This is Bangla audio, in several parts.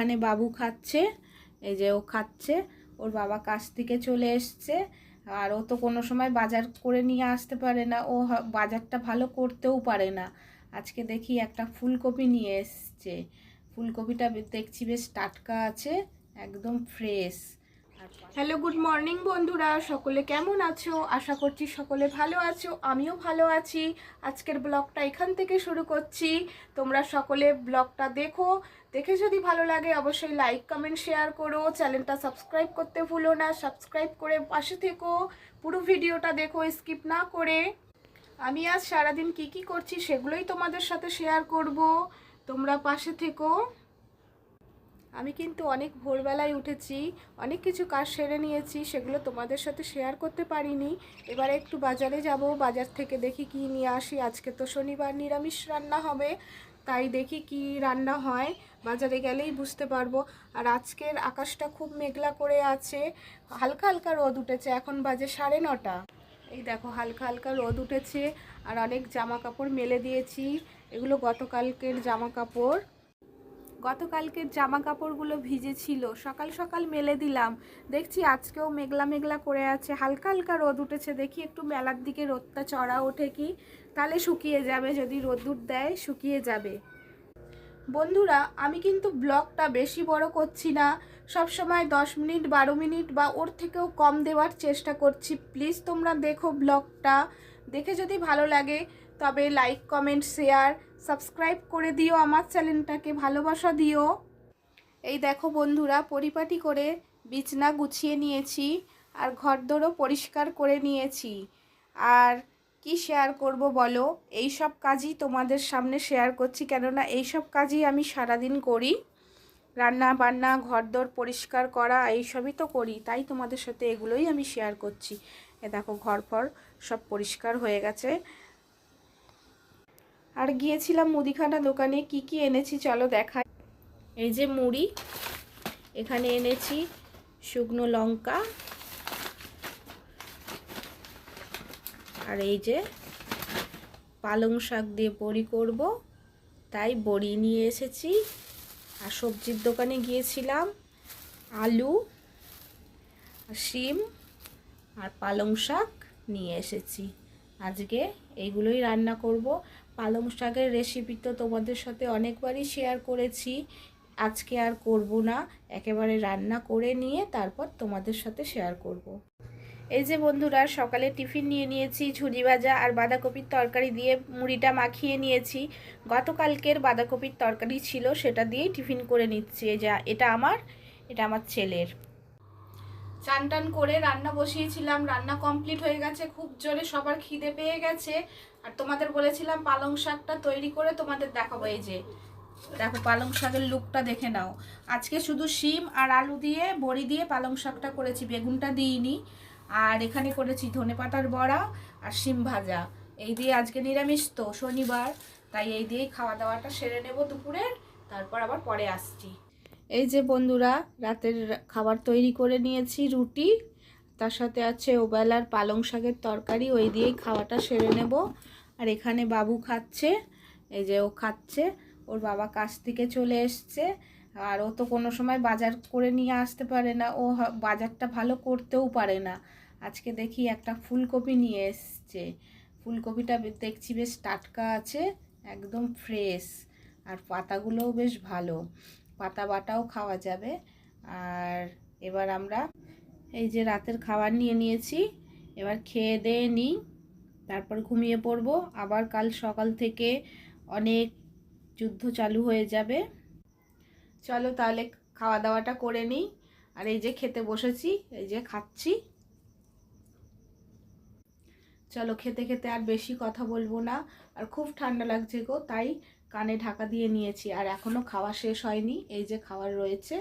এখানে বাবু খাচ্ছে, এই যে ও খাচ্ছে, ওর বাবা কাছ থেকে চলে এসছে, আর ও তো কোনো সময় বাজার করে নিয়ে আসতে পারে না, ও বাজারটা ভালো করতেও পারে না। আজকে দেখি একটা ফুলকপি নিয়ে এসছে, ফুলকপিটা দেখছি বেশ টাটকা আছে, একদম ফ্রেশ হ্যালো গুড মর্নিং বন্ধুরা। সকলে কেমন আছো? আশা করছি সকলে ভালো আছো, আমিও ভালো আছি। আজকের ব্লগটা এখান থেকে শুরু করছি। তোমরা সকলে ব্লগটা দেখো। দেখে যদি ভালো লাগে, অবশ্যই লাইক কমেন্ট শেয়ার করো। চ্যানেলটা সাবস্ক্রাইব করতে ভুলো না। সাবস্ক্রাইব করে পাশে থেকো। পুরো ভিডিওটা দেখো স্কিপ না করে। আমি আজ সারাদিন কি কি করছি, সেগুলোই তোমাদের সাথে শেয়ার করব। তোমরা পাশে থেকো। আমি কিন্তু অনেক ভোরবেলায় উঠেছি, অনেক কিছু কাজ সেরে নিয়েছি, সেগুলো তোমাদের সাথে শেয়ার করতে পারিনি। এবারে একটু বাজারে যাব, বাজার থেকে দেখি কি নিয়ে আসি। আজকে তো শনিবার নিরামিষ রান্না হবে, তাই দেখি কি রান্না হয়। বাজারে গেলেই বুঝতে পারব। আর আজকের আকাশটা খুব মেঘলা করে আছে, হালকা হালকা রোদ উঠেছে, এখন বাজে সাড়ে নটা। এই দেখো, হালকা হালকা রোদ উঠেছে, আর অনেক জামা কাপড় মেলে দিয়েছি। এগুলো গতকালকের জামা কাপড় গতকালকের জামা কাপড়গুলো ভিজে ছিল সকাল সকাল মেলে দিলাম। দেখছি আজকেও মেঘলা মেঘলা করে আছে। হালকা হালকা রোদ উঠেছে। দেখি একটু বেলার দিকে রোদটা চড়া ওঠে কি? তাহলে শুকিয়ে যাবে। যদি রোদ্দুর দেয়, শুকিয়ে যাবে। বন্ধুরা, আমি কিন্তু ব্লগটা বেশি বড় করছি না। সব সময় দশ মিনিট, বারো মিনিট বা ওর থেকেও কম দেওয়ার চেষ্টা করছি। প্লিজ তোমরা দেখো ব্লগটা। দেখে যদি ভালো লাগে তবে লাইক কমেন্ট শেয়ার সাবস্ক্রাইব করে দিও আমার চ্যানেলটাকে ভালোবাসা দিও। এই দেখো বন্ধুরা, পরিপাটি করে বিছনা গুছিয়ে নিয়েছি আর ঘরদোরও পরিষ্কার করে নিয়েছি। আর কি শেয়ার করব বলো? এই সব কাজই তোমাদের সামনে শেয়ার করছি, কেননা এই সব কাজই আমি সারাদিন করি। রান্না বান্না, ঘরদোর পরিষ্কার করা এইসবই তো করি, তাই তোমাদের সাথে এগুলোই আমি শেয়ার করছি। এ দেখো ঘর ফর সব পরিষ্কার হয়ে গেছে। আর গিয়েছিলাম মুদিখানা দোকানে, কি কি এনেছি চলো দেখাই। এই যে মুড়ি, এখানে এনেছি শুকনো লঙ্কা, আর এই যে পালং শাক দিয়ে বড়ি করব, তাই বড়ি নিয়ে এসেছি। আর সবজির দোকানে গিয়েছিলাম আলু শিম, আর পালং শাক নিয়ে এসেছি। আজকে এইগুলোই রান্না করব। পালং শাকের রেসিপি তো তোমাদের সাথে অনেকবারই শেয়ার করেছি। আজকে আর করব না, একেবারে রান্না করে নিয়ে তারপর তোমাদের সাথে শেয়ার করব। এই যে বন্ধুরা, সকালে টিফিন নিয়ে নিয়েছি, ঝুরি ভাজা আর বাঁধাকপির তরকারি দিয়ে মুড়িটা মাখিয়ে নিয়েছি। গতকালকের বাঁধাকপির তরকারি ছিল, সেটা দিয়েই টিফিন করে নিচ্ছি। যা, এটা আমার এটা আমার ছেলের। চান টান করে রান্না বসিয়েছিলাম, রান্না কমপ্লিট হয়ে গেছে, খুব জোরে সবার খিদে পেয়ে গেছে। আর তোমাদের বলেছিলাম পালং শাকটা তৈরি করে তোমাদের দেখাবো, এই যে। দেখো, পালং শাকের লুকটা দেখে নাও। আজকে শুধু শিম আর আলু দিয়ে, বড়ি দিয়ে পালং শাকটা করেছি, বেগুনটা দিইনি। আর এখানে করেছি ধনেপাতার বড়া আর শিম ভাজা। এই দিয়ে আজকে নিরামিষ তো, শনিবার। তাই এই দিয়েই খাওয়া দাওয়াটা সেরে নেব দুপুরের তারপর আবার পরে আসছি। এই যে বন্ধুরা, রাতের খাবার তৈরি করে নিয়েছি রুটি। তার সাথে আছে ওবেলার পালং শাকের তরকারি, ওই দিয়েই খাওয়াটা সেরে নেব। আর এখানে বাবু খাচ্ছে, এই যে ও খাচ্ছে, ওর বাবা কাছ থেকে চলে এসছে। আর ও তো কোনো সময় বাজার করে নিয়ে আসতে পারে না, ও বাজারটা ভালো করতেও পারে না। আজকে দেখি একটা ফুলকপি নিয়ে এসছে। ফুলকপিটা দেখছি বেশ টাটকা আছে, একদম ফ্রেশ। আর পাতাগুলোও বেশ ভালো, পাতা বাটাও খাওয়া যাবে। আর এবার আমরা এই যে রাতের খাবার নিয়ে নিয়েছি। এবার খেয়ে দিয়ে নিই, তারপর ঘুমিয়ে পড়ব। আবার কাল সকাল থেকে অনেক যুদ্ধ চালু হয়ে যাবে। চলো তাহলে খাওয়া দাওয়াটা করে নিই। আর এই যে খেতে বসেছি, এই যে খাচ্ছি। চলো খেতে খেতে আর বেশি কথা বলব না। আর খুব ঠান্ডা লাগছে গো, তাই কানে ঢাকা দিয়ে নিয়েছি। আর এখনও খাওয়া শেষ হয়নি, এই যে খাবার রয়েছে।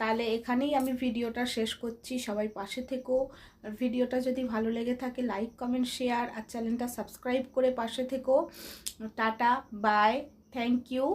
তাহলে এখানেই আমি ভিডিওটা শেষ করছি, সবাই পাশে থেকো। আর ভিডিওটা যদি ভালো লেগে থাকে, লাইক, কমেন্ট, শেয়ার, আর চ্যানেলটা সাবস্ক্রাইব করে পাশে থেকো। Ta-ta, bye, thank you.